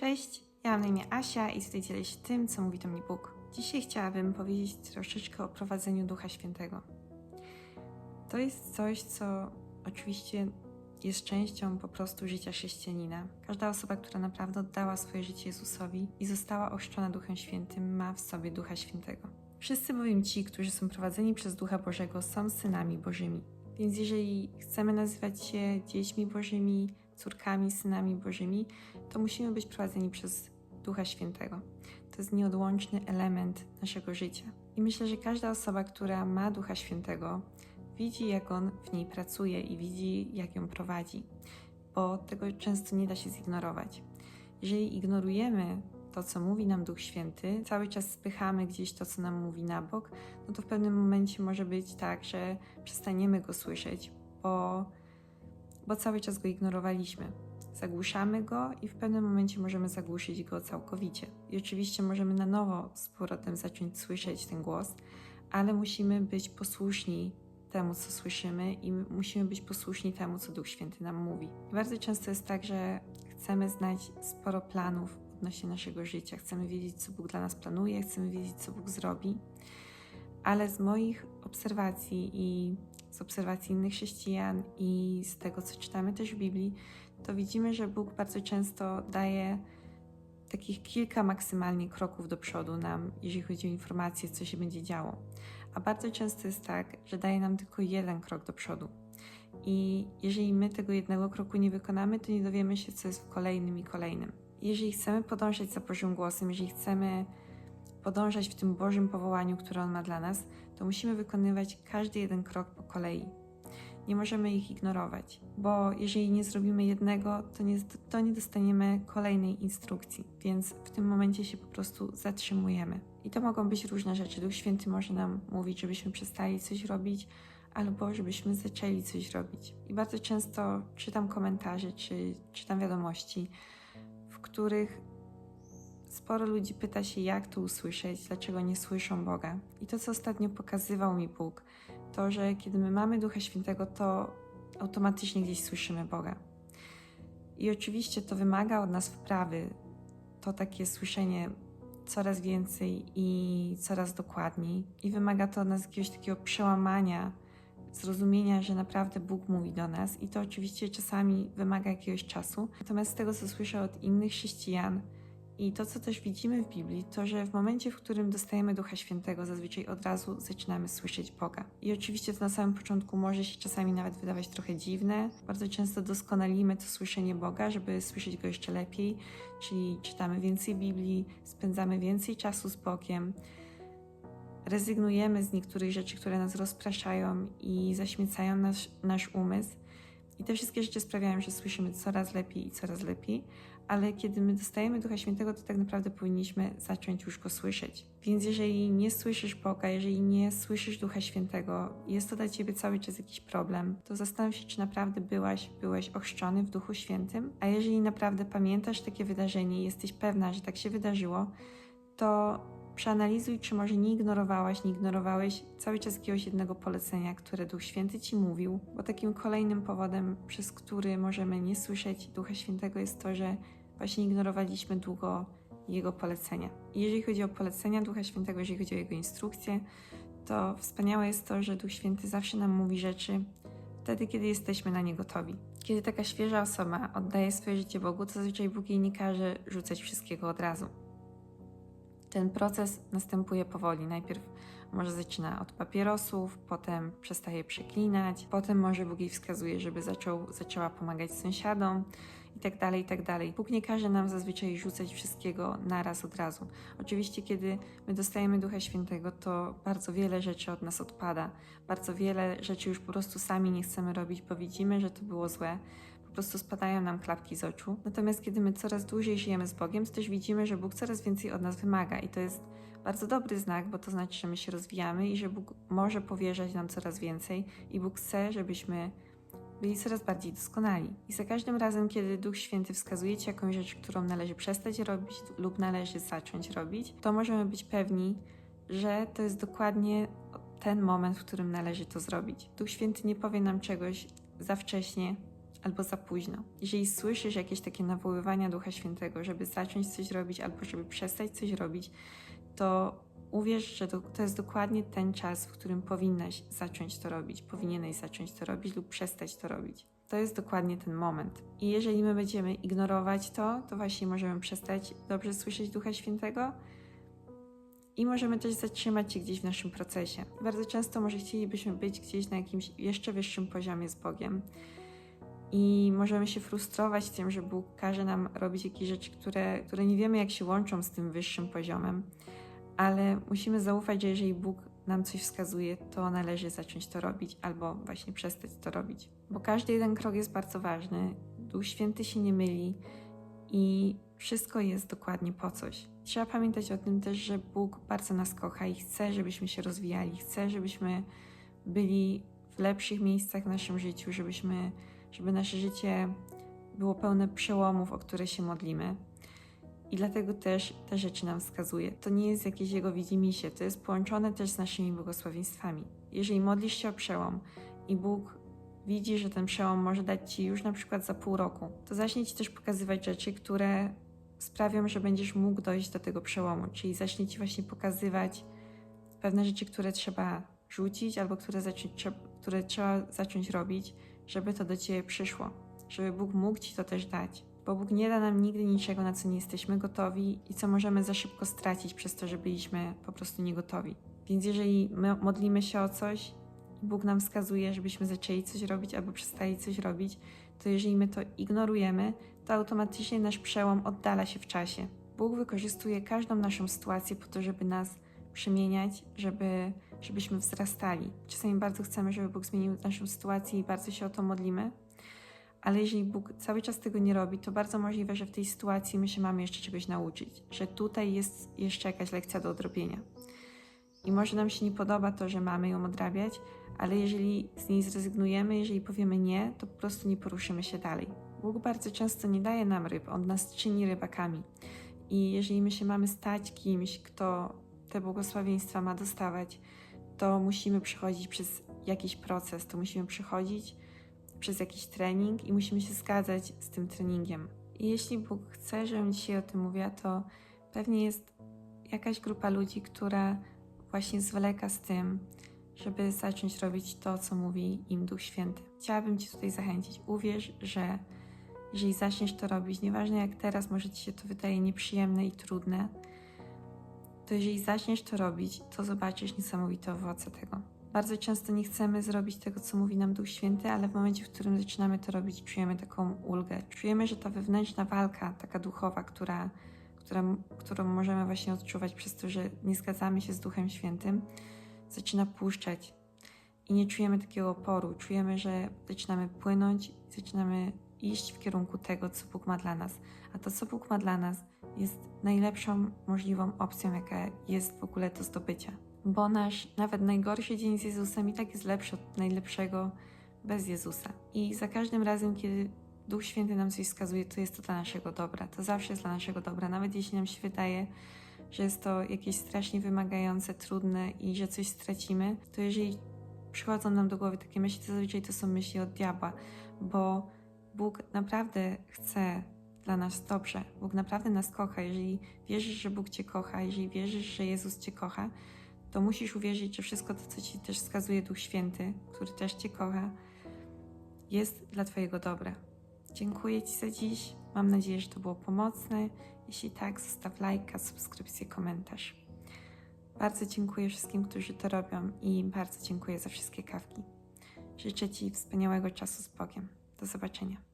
Cześć, ja mam na imię Asia i tutaj dzielę się tym, co mówi do mnie Bóg. Dzisiaj chciałabym powiedzieć troszeczkę o prowadzeniu Ducha Świętego. To jest coś, co oczywiście jest częścią po prostu życia chrześcijanina. Każda osoba, która naprawdę oddała swoje życie Jezusowi i została ochrzczona Duchem Świętym, ma w sobie Ducha Świętego. Wszyscy bowiem ci, którzy są prowadzeni przez Ducha Bożego, są synami Bożymi. Więc jeżeli chcemy nazywać się dziećmi Bożymi, córkami, synami Bożymi, to musimy być prowadzeni przez Ducha Świętego. To jest nieodłączny element naszego życia. I myślę, że każda osoba, która ma Ducha Świętego, widzi, jak on w niej pracuje i widzi, jak ją prowadzi, bo tego często nie da się zignorować. Jeżeli ignorujemy to, co mówi nam Duch Święty, cały czas spychamy gdzieś to, co nam mówi na bok, no to w pewnym momencie może być tak, że przestaniemy go słyszeć, bo, bo cały czas go ignorowaliśmy. Zagłuszamy go i w pewnym momencie możemy zagłuszyć go całkowicie. I oczywiście możemy na nowo z powrotem zacząć słyszeć ten głos, ale musimy być posłuszni temu, co słyszymy i musimy być posłuszni temu, co Duch Święty nam mówi. Bardzo często jest tak, że chcemy znać sporo planów odnośnie naszego życia, chcemy wiedzieć, co Bóg dla nas planuje, chcemy wiedzieć, co Bóg zrobi, ale z moich obserwacji i z obserwacji innych chrześcijan i z tego, co czytamy też w Biblii, to widzimy, że Bóg bardzo często daje takich kilka maksymalnie kroków do przodu nam, jeżeli chodzi o informacje, co się będzie działo. A bardzo często jest tak, że daje nam tylko jeden krok do przodu. I jeżeli my tego jednego kroku nie wykonamy, to nie dowiemy się, co jest w kolejnym i kolejnym. Jeżeli chcemy podążać za Bożym głosem, jeżeli chcemy podążać w tym Bożym powołaniu, które On ma dla nas, to musimy wykonywać każdy jeden krok po kolei. Nie możemy ich ignorować, bo jeżeli nie zrobimy jednego, to nie, to nie dostaniemy kolejnej instrukcji, więc w tym momencie się po prostu zatrzymujemy. I to mogą być różne rzeczy. Duch Święty może nam mówić, żebyśmy przestali coś robić, albo żebyśmy zaczęli coś robić. I bardzo często czytam komentarze czy czytam wiadomości, w których sporo ludzi pyta się, jak to usłyszeć, dlaczego nie słyszą Boga. I to, co ostatnio pokazywał mi Bóg, to, że kiedy my mamy Ducha Świętego, to automatycznie gdzieś słyszymy Boga. I oczywiście to wymaga od nas wprawy, to takie słyszenie coraz więcej i coraz dokładniej. I wymaga to od nas jakiegoś takiego przełamania, zrozumienia, że naprawdę Bóg mówi do nas. I to oczywiście czasami wymaga jakiegoś czasu. Natomiast z tego, co słyszę od innych chrześcijan, i to, co też widzimy w Biblii, to że w momencie, w którym dostajemy Ducha Świętego, zazwyczaj od razu zaczynamy słyszeć Boga. I oczywiście to na samym początku może się czasami nawet wydawać trochę dziwne. Bardzo często doskonalimy to słyszenie Boga, żeby słyszeć Go jeszcze lepiej, czyli czytamy więcej Biblii, spędzamy więcej czasu z Bogiem, rezygnujemy z niektórych rzeczy, które nas rozpraszają i zaśmiecają nasz, nasz umysł. I te wszystkie rzeczy sprawiają, że słyszymy coraz lepiej i coraz lepiej, ale kiedy my dostajemy Ducha Świętego, to tak naprawdę powinniśmy zacząć już go słyszeć. Więc jeżeli nie słyszysz Boga, jeżeli nie słyszysz Ducha Świętego, jest to dla ciebie cały czas jakiś problem, to zastanów się, czy naprawdę byłaś, byłeś ochrzczony w Duchu Świętym. A jeżeli naprawdę pamiętasz takie wydarzenie i jesteś pewna, że tak się wydarzyło, to przeanalizuj, czy może nie ignorowałaś, nie ignorowałeś cały czas jakiegoś jednego polecenia, które Duch Święty ci mówił, bo takim kolejnym powodem, przez który możemy nie słyszeć Ducha Świętego, jest to, że właśnie ignorowaliśmy długo Jego polecenia. I jeżeli chodzi o polecenia Ducha Świętego, jeżeli chodzi o Jego instrukcje, to wspaniałe jest to, że Duch Święty zawsze nam mówi rzeczy wtedy, kiedy jesteśmy na nie gotowi. Kiedy taka świeża osoba oddaje swoje życie Bogu, to zazwyczaj Bóg jej nie każe rzucać wszystkiego od razu. Ten proces następuje powoli. Najpierw może zaczyna od papierosów, potem przestaje przeklinać, potem może Bóg jej wskazuje, żeby zaczął, zaczęła pomagać sąsiadom i tak dalej, i tak dalej. Bóg nie każe nam zazwyczaj rzucać wszystkiego naraz od razu. Oczywiście, kiedy my dostajemy Ducha Świętego, to bardzo wiele rzeczy od nas odpada. Bardzo wiele rzeczy już po prostu sami nie chcemy robić, bo widzimy, że to było złe. Prostu spadają nam klapki z oczu. Natomiast kiedy my coraz dłużej żyjemy z Bogiem, to też widzimy, że Bóg coraz więcej od nas wymaga i to jest bardzo dobry znak, bo to znaczy, że my się rozwijamy i że Bóg może powierzać nam coraz więcej i Bóg chce, żebyśmy byli coraz bardziej doskonali. I za każdym razem, kiedy Duch Święty wskazuje Ci jakąś rzecz, którą należy przestać robić lub należy zacząć robić, to możemy być pewni, że to jest dokładnie ten moment, w którym należy to zrobić. Duch Święty nie powie nam czegoś za wcześnie, albo za późno. Jeżeli słyszysz jakieś takie nawoływania Ducha Świętego, żeby zacząć coś robić albo żeby przestać coś robić, to uwierz, że to, to jest dokładnie ten czas, w którym powinnaś zacząć to robić, powinieneś zacząć to robić lub przestać to robić. To jest dokładnie ten moment. I jeżeli my będziemy ignorować to, to właśnie możemy przestać dobrze słyszeć Ducha Świętego i możemy też zatrzymać się gdzieś w naszym procesie. Bardzo często może chcielibyśmy być gdzieś na jakimś jeszcze wyższym poziomie z Bogiem. I możemy się frustrować tym, że Bóg każe nam robić jakieś rzeczy, które, które nie wiemy, jak się łączą z tym wyższym poziomem, ale musimy zaufać, że jeżeli Bóg nam coś wskazuje, to należy zacząć to robić albo właśnie przestać to robić. Bo każdy jeden krok jest bardzo ważny. Duch Święty się nie myli i wszystko jest dokładnie po coś. Trzeba pamiętać o tym też, że Bóg bardzo nas kocha i chce, żebyśmy się rozwijali, chce, żebyśmy byli w lepszych miejscach w naszym życiu, żebyśmy, żeby nasze życie było pełne przełomów, o które się modlimy. I dlatego też te rzeczy nam wskazuje. To nie jest jakieś jego widzimisię, to jest połączone też z naszymi błogosławieństwami. Jeżeli modlisz się o przełom i Bóg widzi, że ten przełom może dać ci już na przykład za pół roku, to zacznie ci też pokazywać rzeczy, które sprawią, że będziesz mógł dojść do tego przełomu. Czyli zacznie ci właśnie pokazywać pewne rzeczy, które trzeba rzucić albo które, zacząć, które trzeba zacząć robić, żeby to do ciebie przyszło, żeby Bóg mógł ci to też dać bo Bóg nie da nam nigdy niczego, na co nie jesteśmy gotowi i co możemy za szybko stracić przez to, że byliśmy po prostu niegotowi. Więc jeżeli my modlimy się o coś i Bóg nam wskazuje, żebyśmy zaczęli coś robić albo przestali coś robić, to jeżeli my to ignorujemy, to automatycznie nasz przełom oddala się w czasie. Bóg wykorzystuje każdą naszą sytuację po to, żeby nas przemieniać, żeby, żebyśmy wzrastali. Czasami bardzo chcemy, żeby Bóg zmienił naszą sytuację i bardzo się o to modlimy, ale jeżeli Bóg cały czas tego nie robi, to bardzo możliwe, że w tej sytuacji my się mamy jeszcze czegoś nauczyć, że tutaj jest jeszcze jakaś lekcja do odrobienia. I może nam się nie podoba to, że mamy ją odrabiać, ale jeżeli z niej zrezygnujemy, jeżeli powiemy nie, to po prostu nie poruszymy się dalej. Bóg bardzo często nie daje nam ryb, On nas czyni rybakami. I jeżeli my się mamy stać kimś, kto te błogosławieństwa ma dostawać, to musimy przechodzić przez jakiś proces, to musimy przechodzić przez jakiś trening i musimy się zgadzać z tym treningiem. I jeśli Bóg chce, żebym dzisiaj o tym mówiła, to pewnie jest jakaś grupa ludzi, która właśnie zwleka z tym, żeby zacząć robić to, co mówi im Duch Święty. Chciałabym Cię tutaj zachęcić. Uwierz, że jeżeli zaczniesz to robić, nieważne jak teraz może Ci się to wydaje nieprzyjemne i trudne, to jeżeli zaczniesz to robić, to zobaczysz niesamowite owoce tego. Bardzo często nie chcemy zrobić tego, co mówi nam Duch Święty, ale w momencie, w którym zaczynamy to robić, czujemy taką ulgę. Czujemy, że ta wewnętrzna walka, taka duchowa, która, która, którą możemy właśnie odczuwać przez to, że nie zgadzamy się z Duchem Świętym, zaczyna puszczać. I nie czujemy takiego oporu. Czujemy, że zaczynamy płynąć, zaczynamy iść w kierunku tego, co Bóg ma dla nas. A to, co Bóg ma dla nas, jest najlepszą możliwą opcją, jaka jest w ogóle do zdobycia bo nasz nawet najgorszy dzień z Jezusem i tak jest lepszy od najlepszego bez Jezusa. I za każdym razem, kiedy Duch Święty nam coś wskazuje, to jest to dla naszego dobra. To zawsze jest dla naszego dobra, nawet jeśli nam się wydaje, że jest to jakieś strasznie wymagające, trudne i że coś stracimy, to jeżeli przychodzą nam do głowy takie myśli, to zazwyczaj to są myśli od diabła, bo Bóg naprawdę chce dla nas dobrze. Bóg naprawdę nas kocha. Jeżeli wierzysz, że Bóg Cię kocha, jeżeli wierzysz, że Jezus Cię kocha, to musisz uwierzyć, że wszystko to, co Ci też wskazuje Duch Święty, który też Cię kocha, jest dla Twojego dobra. Dziękuję Ci za dziś. Mam nadzieję, że to było pomocne. Jeśli tak, zostaw lajka, subskrypcję, komentarz. Bardzo dziękuję wszystkim, którzy to robią i bardzo dziękuję za wszystkie kawki. Życzę Ci wspaniałego czasu z Bogiem. Do zobaczenia.